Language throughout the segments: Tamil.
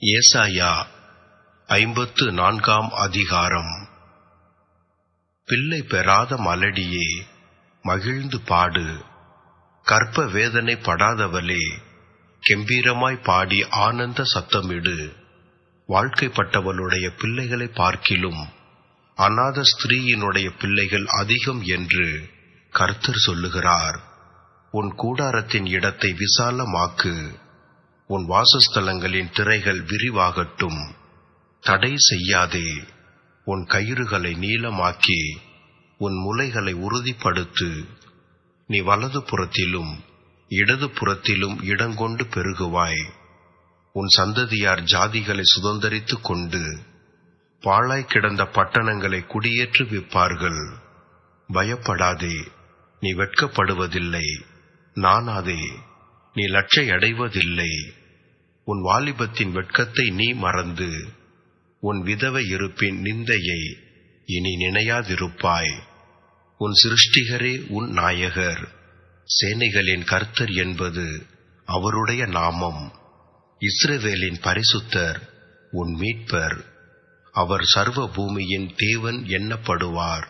ஏசாயா ஐம்பத்து நான்காம் அதிகாரம். பிள்ளை பெறாத மலடியே மகிழ்ந்து பாடு. கற்ப வேதனை படாதவளே கெம்பீரமாய் பாடி ஆனந்த சத்தமிடு. வாழ்க்கைப்பட்டவளுடைய பிள்ளைகளை பார்க்கிலும் அநாத ஸ்திரீயினுடைய பிள்ளைகள் அதிகம் என்று கர்த்தர் சொல்லுகிறார். உன் கூடாரத்தின் இடத்தை விசாலமாக்கு. உன் வாசஸ்தலங்களின் திரைகள் விரிவாகட்டும். தடை செய்யாதே. உன் கயிறுகளை நீளமாக்கி உன் முலைகளை உறுதிப்படுத்து. நீ வலது புறத்திலும் இடது புறத்திலும் இடங்கொண்டு பெருகுவாய். உன் சந்ததியார் ஜாதிகளை சுதந்தரித்துக் கொண்டு பாழாய் கிடந்த பட்டணங்களை குடியேற்று விப்பார்கள் பயப்படாதே. நீ வெட்கப்படுவதில்லை. நானாதே நீ லட்சை அடைவதில்லை. உன் வாலிபத்தின் வெட்கத்தை நீ மறந்து உன் விதவை இருப்பின் நிந்தையை இனி நினையாதிருப்பாய். உன் சிருஷ்டிகரே உன் நாயகர். சேனைகளின் கர்த்தர் என்பது அவருடைய நாமம். இஸ்ரவேலின் பரிசுத்தர் உன் மீட்பர். அவர் சர்வ பூமியின் தேவன் எண்ணப்படுவார்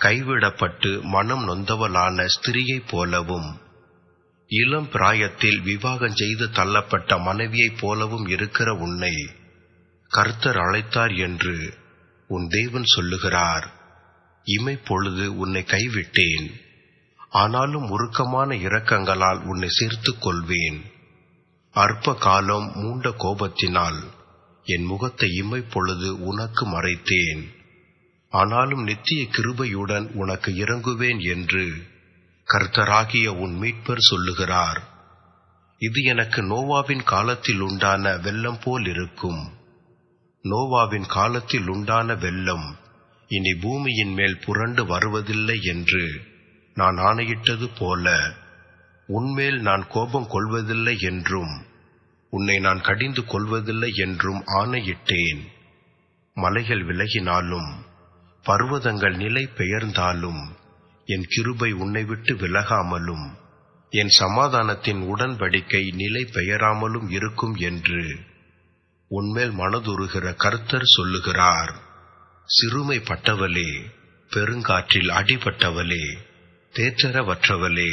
கைவிடப்பட்டு மனம் நொந்தவளான ஸ்திரியைப் போலவும் இளம் பிராயத்தில் விவாகம் செய்து தள்ளப்பட்ட மனைவியைப் போலவும் இருக்கிற உன்னை கர்த்தர் அழைத்தார் என்று உன் தேவன் சொல்லுகிறார். இமைப்பொழுது உன்னை கைவிட்டேன். ஆனாலும் உருக்கமான இரக்கங்களால் உன்னை சேர்த்துக் கொள்வேன். அற்ப காலம் மூண்ட கோபத்தினால் என் முகத்தை இமைப்பொழுது உனக்கு மறைத்தேன். ஆனாலும் நித்திய கிருபையுடன் உனக்கு இறங்குவேன் என்று கர்த்தராகிய உன் மீட்பர் சொல்லுகிறார். இது எனக்கு நோவாவின் காலத்தில் உண்டான வெள்ளம் போல் இருக்கும். நோவாவின் காலத்தில் உண்டான வெள்ளம் இனி பூமியின் மேல் புரண்டு வருவதில்லை என்று நான் ஆணையிட்டது போல உன்மேல் நான் கோபம் கொள்வதில்லை என்றும் உன்னை நான் கடிந்து கொள்வதில்லை என்றும் ஆணையிட்டேன். மலைகள் விலகினாலும் பர்வதங்கள் நிலை பெயர்ந்தாலும் என் கிருபை உன்னை விட்டு விலகாமலும் என் சமாதானத்தின் உடன்படிக்கை நிலை பெயராமலும் இருக்கும் என்று உன்மேல் மனதுருகிற கர்த்தர் சொல்லுகிறார். சிறுமைப்பட்டவளே பெருங்காற்றில் அடிபட்டவளே தேற்றரவற்றவளே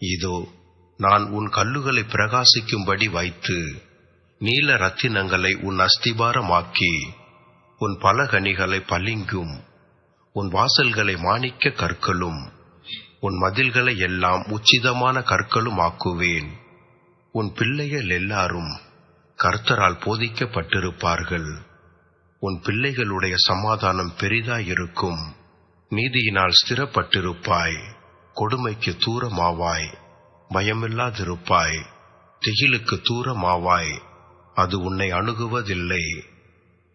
இதோ நான் உன் கல்லுகளை பிரகாசிக்கும்படி வைத்து நீல ரத்தினங்களை உன் அஸ்திபாரமாக்கி உன் பலகனிகளை பளிங்கும் உன் வாசல்களை மாணிக்க கற்களும். உன் மதில்களை எல்லாம் உச்சிதமான கற்களும் ஆக்குவேன். உன் பிள்ளைகள் எல்லாரும் கர்த்தரால் போதிக்கப்பட்டிருப்பார்கள். உன் பிள்ளைகளுடைய சமாதானம் பெரிதாயிருக்கும். நீதியினால் ஸ்திரப்பட்டிருப்பாய். கொடுமைக்கு தூரமாவாய். பயமில்லாதிருப்பாய். திகிலுக்கு தூரமாவாய். அது உன்னை அணுகுவதில்லை.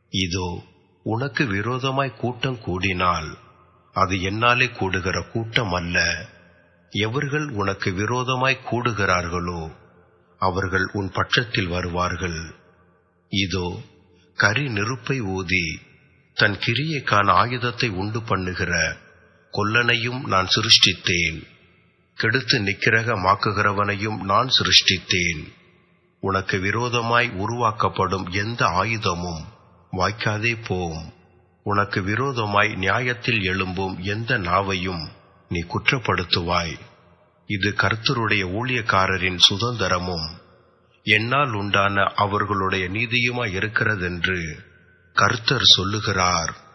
இதோ உனக்கு விரோதமாய் கூட்டம் கூடினால் அது என்னாலே கூடுகிற கூட்டம் அல்ல. எவர்கள் உனக்கு விரோதமாய் கூடுகிறார்களோ அவர்கள் உன் பட்சத்தில் வருவார்கள். இதோ கரி நெருப்பை ஊதி தன் கிரியைக்கான ஆயுதத்தை உண்டு பண்ணுகிற கொல்லனையும் நான் சிருஷ்டித்தேன். கெடுத்து நிக்கிரகமாக்குகிறவனையும் நான் சிருஷ்டித்தேன். உனக்கு விரோதமாய் உருவாக்கப்படும் எந்த ஆயுதமும் வாய்க்காதே போம். உனக்கு விரோதமாய் நியாயத்தில் எழும்பும் எந்த நாவையும் நீ குற்றப்படுத்துவாய். இது கர்த்தருடைய ஊழியக்காரரின் சுதந்திரமும். என்னால் உண்டான அவர்களுடைய நீதியுமாய் இருக்கிறதென்று கர்த்தர் சொல்லுகிறார்.